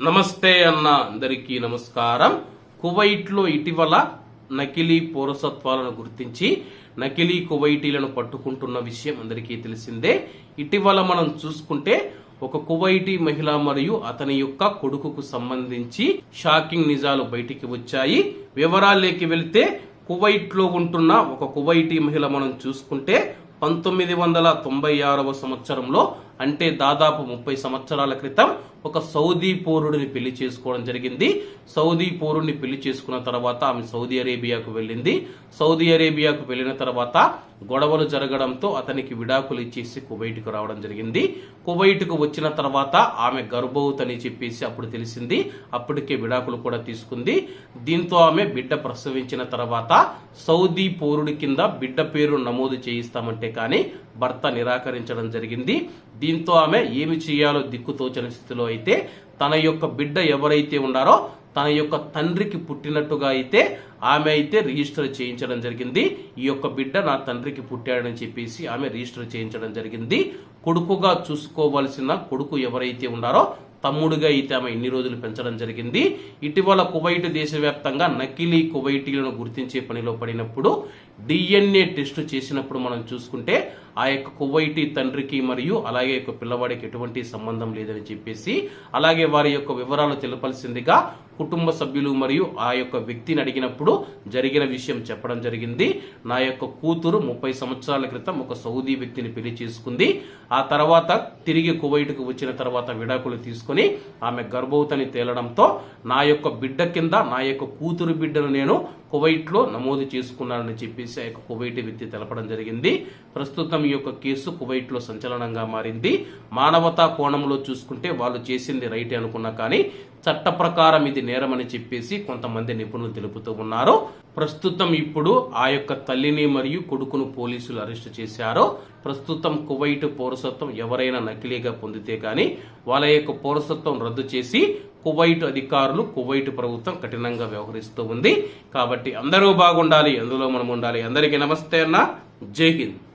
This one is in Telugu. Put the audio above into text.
నమస్తే అన్న అందరికీ నమస్కారం. కువైట్లో ఇటీవల నకిలీ పౌరసత్వాలను గుర్తించి నకిలీ కువైటీలను పట్టుకుంటున్న విషయం అందరికీ తెలిసిందే. ఇటీవల మనం చూసుకుంటే ఒక కువైటీ మహిళ మరియు అతని యొక్క కొడుకుకు సంబంధించి షాకింగ్ నిజాలు బయటికి వచ్చాయి. వివరాల్లోకి వెళ్తే కువైట్లో ఉంటున్న ఒక కువైటీ మహిళ మనం చూసుకుంటే పంతొమ్మిది వందల తొంభై ఆరవ సంవత్సరంలో అంటే దాదాపు ముప్పై సంవత్సరాల క్రితం ఒక సౌదీ పౌరుడిని పెళ్ళి చేసుకోవడం జరిగింది. సౌదీ పౌరుడిని పెళ్ళి చేసుకున్న తర్వాత ఆమె సౌదీ అరేబియాకు వెళ్ళింది. సౌదీ అరేబియాకు వెళ్ళిన తర్వాత గొడవలు జరగడంతో అతనికి విడాకులు ఇచ్చేసి కువైట్కు రావడం జరిగింది. కువైట్కు వచ్చిన తర్వాత ఆమె గర్భవతని చెప్పేసి అప్పుడు తెలిసింది. అప్పటికే విడాకులు కూడా తీసుకుంది. దీంతో ఆమె బిడ్డ ప్రసవించిన తర్వాత సౌదీ పౌరుడి కింద బిడ్డ పేరు నమోదు చేయిస్తామంటే కానీ భర్త నిరాకరించడం జరిగింది. దీంతో ఆమె ఏమి చేయాలో దిక్కుతోచని స్థితిలో అయితే తన యొక్క బిడ్డ ఎవరైతే ఉన్నారో తన యొక్క తండ్రికి పుట్టినట్టుగా అయితే ఆమె అయితే రిజిస్టర్ చేయించడం జరిగింది. ఈ యొక్క బిడ్డ నా తండ్రికి పుట్టాడని చెప్పేసి ఆమె రిజిస్టర్ చేయించడం జరిగింది. కొడుకుగా చూసుకోవలసిన కొడుకు ఎవరైతే ఉన్నారో తమ్ముడుగా అయితే ఆమె ఇన్ని రోజులు పెంచడం జరిగింది. ఇటీవల కువైట్ దేశవ్యాప్తంగా నకిలీ కువైటీలను గుర్తించే పనిలో పడినప్పుడు డిఎన్ఏ టెస్ట్ చేసినప్పుడు మనం చూసుకుంటే ఆ యొక్క కువైటి తండ్రికి మరియు అలాగే యొక్క పిల్లవాడికి ఎటువంటి సంబంధం లేదని చెప్పేసి అలాగే వారి యొక్క వివరాలు తెలపాల్సిందిగా కుటుంబ సభ్యులు మరియు ఆ యొక్క వ్యక్తిని అడిగినప్పుడు జరిగిన విషయం చెప్పడం జరిగింది. నా యొక్క కూతురు ముప్పై సంవత్సరాల క్రితం ఒక సౌదీ వ్యక్తిని పెళ్ళి చేసుకుంది. ఆ తర్వాత తిరిగి కువైట్కు వచ్చిన తర్వాత విడాకులు తీసుకొని ఆమె గర్భవతిని తేలడంతో నా యొక్క బిడ్డ కింద నా యొక్క కూతురు బిడ్డను నేను కువైట్లో నమోదు చేసుకున్నారని చెప్పేసి ఆ యొక్క కువైట్ వ్యక్తి తెలపడం జరిగింది. ప్రస్తుతం ఈ యొక్క కేసు కువైట్లో సంచలనంగా మారింది. మానవతా కోణంలో చూసుకుంటే వాళ్ళు చేసింది రైట్ అనుకున్నా కానీ చట్ట ప్రకారం ఇది నేరమని చెప్పేసి కొంతమంది నిపుణులు తెలుపుతూ ఉన్నారు. ప్రస్తుతం ఇప్పుడు ఆ యొక్క తల్లిని మరియు కొడుకును పోలీసులు అరెస్టు చేశారు. ప్రస్తుతం కువైట్ పౌరసత్వం ఎవరైనా నకిలీగా పొందితే కానీ వాళ్ళ యొక్క పౌరసత్వం రద్దు చేసి కువైట్ అధికారులు కువైట్ ప్రభుత్వం కఠినంగా వ్యవహరిస్తూ ఉంది. కాబట్టి అందరూ బాగుండాలి అందులో మనం ఉండాలి అందరికీ నమస్తే అన్న. జై హింద్.